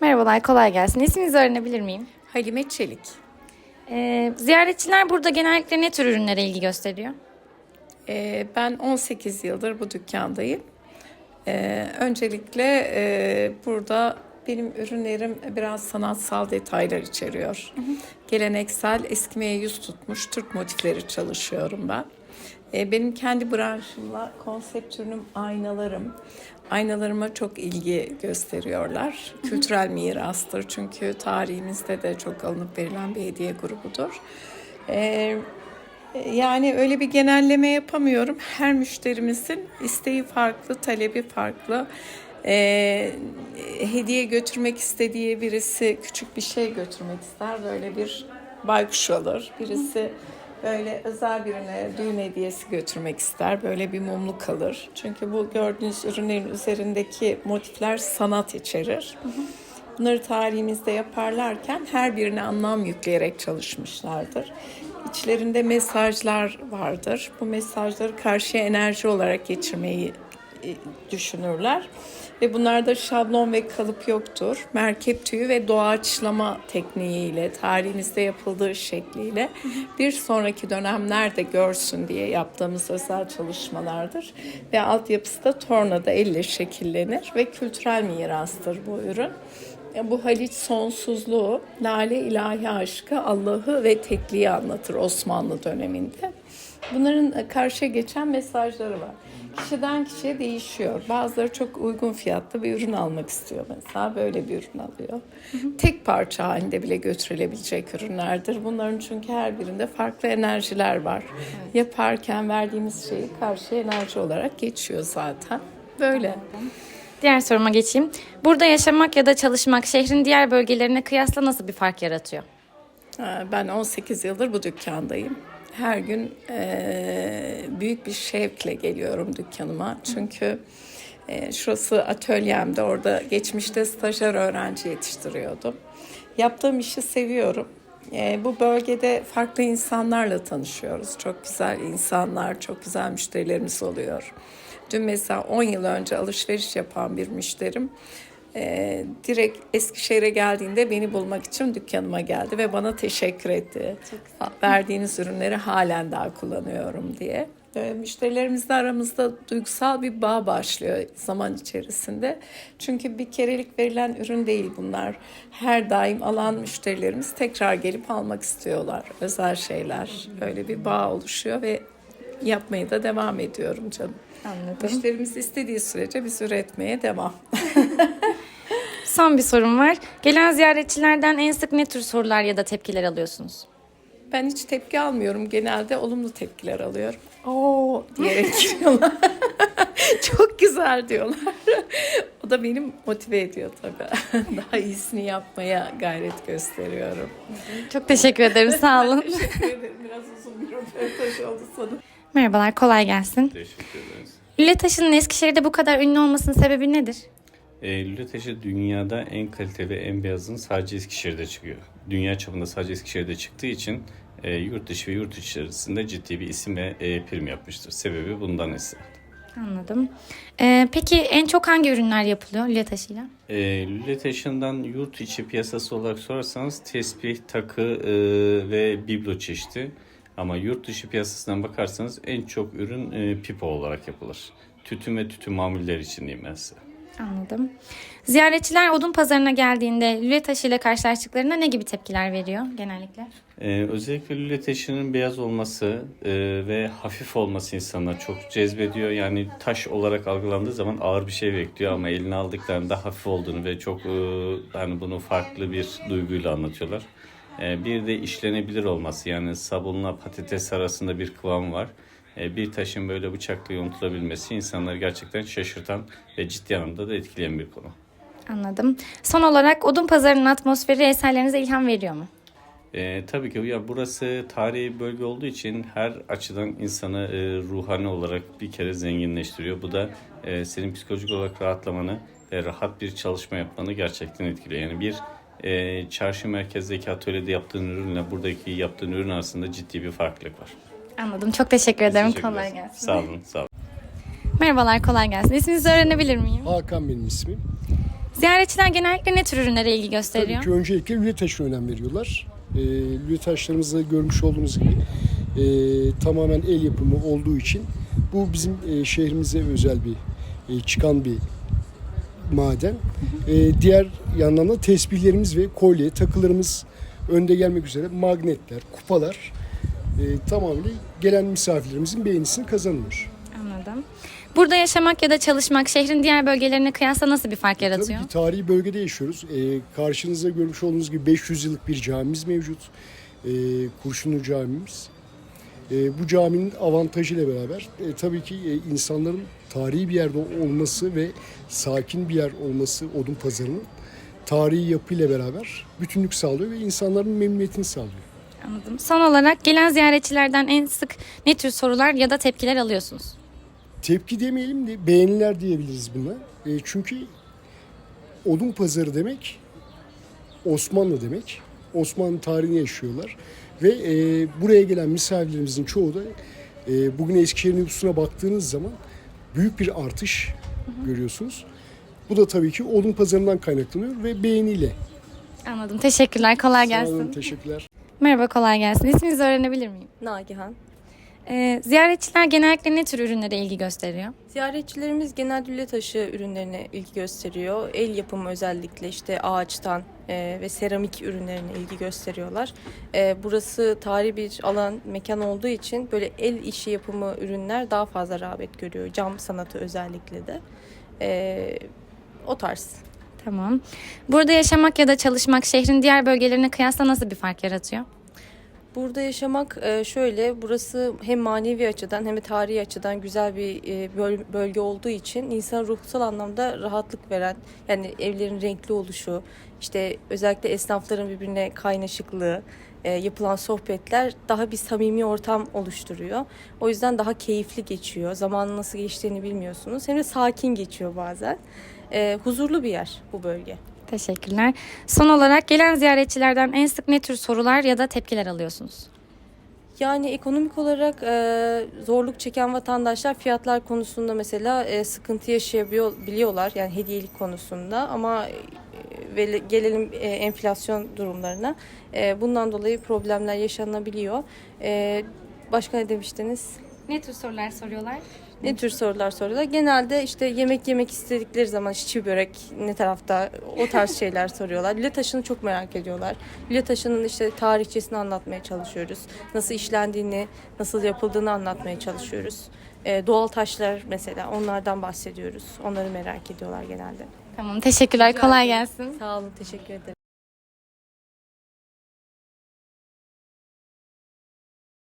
Merhabalar, kolay gelsin. İsminizi öğrenebilir miyim? Halime Çelik. Ee, ziyaretçiler burada genellikle ne tür ürünlere ilgi gösteriyor? Ee, ben 18 yıldır bu dükkandayım. Ee, öncelikle e, burada benim ürünlerim biraz sanatsal detaylar içeriyor. Geleneksel eskimeye yüz tutmuş Türk motifleri çalışıyorum ben. Ee, benim kendi branşımla konsept ürünüm aynalarım. Aynalarıma çok ilgi gösteriyorlar. Kültürel mirastır çünkü tarihimizde de çok alınıp verilen bir hediye grubudur. Ee, yani öyle bir genelleme yapamıyorum. Her müşterimizin isteği farklı, talebi farklı. Ee, hediye götürmek istediği birisi küçük bir şey götürmek ister. Böyle bir baykuş alır. Birisi böyle özel birine düğün hediyesi götürmek ister. Böyle bir mumluk kalır. Çünkü bu gördüğünüz ürünlerin üzerindeki motifler sanat içerir. Bunları tarihimizde yaparlarken her birine anlam yükleyerek çalışmışlardır. İçlerinde mesajlar vardır. Bu mesajları karşıya enerji olarak geçirmeyi düşünürler. Ve bunlarda şablon ve kalıp yoktur. Merkep tüyü ve doğaçlama tekniğiyle, tarihimizde yapıldığı şekliyle bir sonraki dönemlerde görsün diye yaptığımız özel çalışmalardır. Ve altyapısı da tornada elle şekillenir ve kültürel mirastır bu ürün. Ya Bu Haliç sonsuzluğu, Lale ilahi aşkı, Allah'ı ve tekliği anlatır Osmanlı döneminde. Bunların e, karşıya geçen mesajları var. Kişiden kişiye değişiyor. Bazıları çok uygun fiyatlı bir ürün almak istiyor mesela. Böyle bir ürün alıyor. Tek parça halinde bile götürülebilecek ürünlerdir. Bunların çünkü her birinde farklı enerjiler var. Yaparken verdiğimiz şeyi karşıya enerji olarak geçiyor zaten. Böyle. Diğer soruma geçeyim. Burada yaşamak ya da çalışmak şehrin diğer bölgelerine kıyasla nasıl bir fark yaratıyor? Ha, Ben 18 yıldır bu dükkandayım. Her gün eee, büyük bir şevkle geliyorum dükkanıma. Çünkü eee, şurası atölyemde. Orada geçmişte stajyer öğrenci yetiştiriyordum. Yaptığım işi seviyorum. Eee, bu bölgede farklı insanlarla tanışıyoruz. Çok güzel insanlar, çok güzel müşterilerimiz oluyor. Dün mesela 10 yıl önce alışveriş yapan bir müşterim ee, direkt Eskişehir'e geldiğinde beni bulmak için dükkanıma geldi ve bana teşekkür etti. Verdiğiniz ürünleri halen daha kullanıyorum diye. Ee, müşterilerimizle aramızda duygusal bir bağ başlıyor zaman içerisinde. Çünkü bir kerelik verilen ürün değil bunlar. Her daim alan müşterilerimiz tekrar gelip almak istiyorlar. Özel şeyler. Öyle bir bağ oluşuyor ve yapmaya da devam ediyorum canım. Anladım. Müşterimiz istediği sürece biz üretmeye devam. Son bir sorum var. Gelen ziyaretçilerden en sık ne tür sorular ya da tepkiler alıyorsunuz? Ben hiç tepki almıyorum. Genelde olumlu tepkiler alıyorum. Oo diyerek giriyorlar. Çok güzel diyorlar. o da beni motive ediyor tabii. Daha iyisini yapmaya gayret gösteriyorum. Çok teşekkür ederim, sağ olun. Teşekkür ederim. Biraz uzun bir röportaj oldu sanırım. Merhabalar, kolay gelsin. Teşekkür ederiz. Lüle taşının Eskişehir'de bu kadar ünlü olmasının sebebi nedir? E, lüle taşı dünyada en kalite ve en beyazın sadece Eskişehir'de çıkıyor. Dünya çapında sadece Eskişehir'de çıktığı için e, yurt dışı ve yurt içerisinde ciddi bir isim ve e, prim yapmıştır. Sebebi bundan eser. Anladım. Ee, peki en çok hangi ürünler yapılıyor lüle taşıyla? E, lüle taşından yurt içi piyasası olarak sorarsanız tespih, takı e, ve biblo çeşidi. Ama yurt dışı piyasasından bakarsanız en çok ürün e, pipo olarak yapılır. Tütün ve tütün mamuller için diyeyim ben size. Anladım. Ziyaretçiler odun pazarına geldiğinde lüle taşıyla karşılaştıklarında ne gibi tepkiler veriyor genellikle? Ee, özellikle lüle taşının beyaz olması e, ve hafif olması insanlar çok cezbediyor. Yani taş olarak algılandığı zaman ağır bir şey bekliyor ama eline aldıklarında hafif olduğunu ve çok e, yani bunu farklı bir duyguyla anlatıyorlar. E, bir de işlenebilir olması yani sabunla patates arasında bir kıvam var. E, bir taşın böyle bıçakla yontulabilmesi insanları gerçekten şaşırtan ve ciddi anlamda da etkileyen bir konu. Anladım. Son olarak odun pazarının atmosferi eserlerinize ilham veriyor mu? E, tabii ki ya burası tarihi bölge olduğu için her açıdan insanı e, ruhani olarak bir kere zenginleştiriyor. Bu da e, senin psikolojik olarak rahatlamanı ve rahat bir çalışma yapmanı gerçekten etkiliyor. Yani bir e, çarşı merkezdeki atölyede yaptığın ürünle buradaki yaptığın ürün arasında ciddi bir farklılık var. Anladım. Çok teşekkür ederim. Teşekkürler. Kolay gelsin. Sağ olun, sağ olun. Merhabalar, kolay gelsin. İsminizi öğrenebilir miyim? Hakan benim ismim. Ziyaretçiler genellikle ne tür ürünlere ilgi gösteriyor? Tabii ki öncelikle lüle taşına önem veriyorlar. E, lüle taşlarımızda görmüş olduğunuz gibi e, tamamen el yapımı olduğu için bu bizim e, şehrimize özel bir e, çıkan bir maden. E, diğer yandan da tesbihlerimiz ve kolye, takılarımız önde gelmek üzere magnetler, kupalar tamamıyla gelen misafirlerimizin beğenisini kazanıyor. Anladım. Burada yaşamak ya da çalışmak şehrin diğer bölgelerine kıyasla nasıl bir fark yaratıyor? Tabii ki tarihi bölgede yaşıyoruz. Ee, karşınızda görmüş olduğunuz gibi 500 yıllık bir camimiz mevcut. Ee, Kurşunlu camimiz. Ee, bu caminin avantajıyla beraber e, tabii ki e, insanların tarihi bir yerde olması ve sakin bir yer olması odun pazarının tarihi yapıyla beraber bütünlük sağlıyor ve insanların memnuniyetini sağlıyor. Anladım. Son olarak gelen ziyaretçilerden en sık ne tür sorular ya da tepkiler alıyorsunuz? Tepki demeyelim de beğeniler diyebiliriz buna. E, çünkü odun pazarı demek Osmanlı demek. Osmanlı tarihini yaşıyorlar. Ve e, buraya gelen misafirlerimizin çoğu da e, bugün Eskişehir nüfusuna baktığınız zaman büyük bir artış görüyorsunuz. Bu da tabii ki odun pazarından kaynaklanıyor ve beğeniyle. Anladım. Teşekkürler. Kolay Sağ gelsin. olun, teşekkürler. Merhaba, kolay gelsin. İsminizi öğrenebilir miyim? Nagihan. Ee, ziyaretçiler genellikle ne tür ürünlere ilgi gösteriyor? Ziyaretçilerimiz genel lüle taşı ürünlerine ilgi gösteriyor. El yapımı özellikle işte ağaçtan e, ve seramik ürünlerine ilgi gösteriyorlar. E, burası tarihi bir alan, mekan olduğu için böyle el işi yapımı ürünler daha fazla rağbet görüyor. Cam sanatı özellikle de. E, o tarz. Tamam. Burada yaşamak ya da çalışmak şehrin diğer bölgelerine kıyasla nasıl bir fark yaratıyor? Burada yaşamak e, şöyle, burası hem manevi açıdan hem de tarihi açıdan güzel bir e, böl- bölge olduğu için insan ruhsal anlamda rahatlık veren, yani evlerin renkli oluşu, işte özellikle esnafların birbirine kaynaşıklığı, e, yapılan sohbetler daha bir samimi ortam oluşturuyor. O yüzden daha keyifli geçiyor. Zamanın nasıl geçtiğini bilmiyorsunuz. Hem de sakin geçiyor bazen. E, huzurlu bir yer bu bölge. Teşekkürler. Son olarak gelen ziyaretçilerden en sık ne tür sorular ya da tepkiler alıyorsunuz? Yani ekonomik olarak e, zorluk çeken vatandaşlar fiyatlar konusunda mesela e, sıkıntı yaşayabiliyorlar yani hediyelik konusunda ama ve gelelim e, enflasyon durumlarına E, bundan dolayı problemler yaşanabiliyor. E, başka ne demiştiniz? Ne tür sorular soruyorlar? Ne tür sorular soruyorlar? Genelde işte yemek yemek istedikleri zaman çiğ börek ne tarafta o tarz şeyler soruyorlar. Lüle taşını çok merak ediyorlar. Lüle taşının işte tarihçesini anlatmaya çalışıyoruz. Nasıl işlendiğini, nasıl yapıldığını anlatmaya çalışıyoruz. Ee, doğal taşlar mesela onlardan bahsediyoruz. Onları merak ediyorlar genelde. Tamam. Teşekkürler. Kolay gelsin. Sağ olun, teşekkür ederim.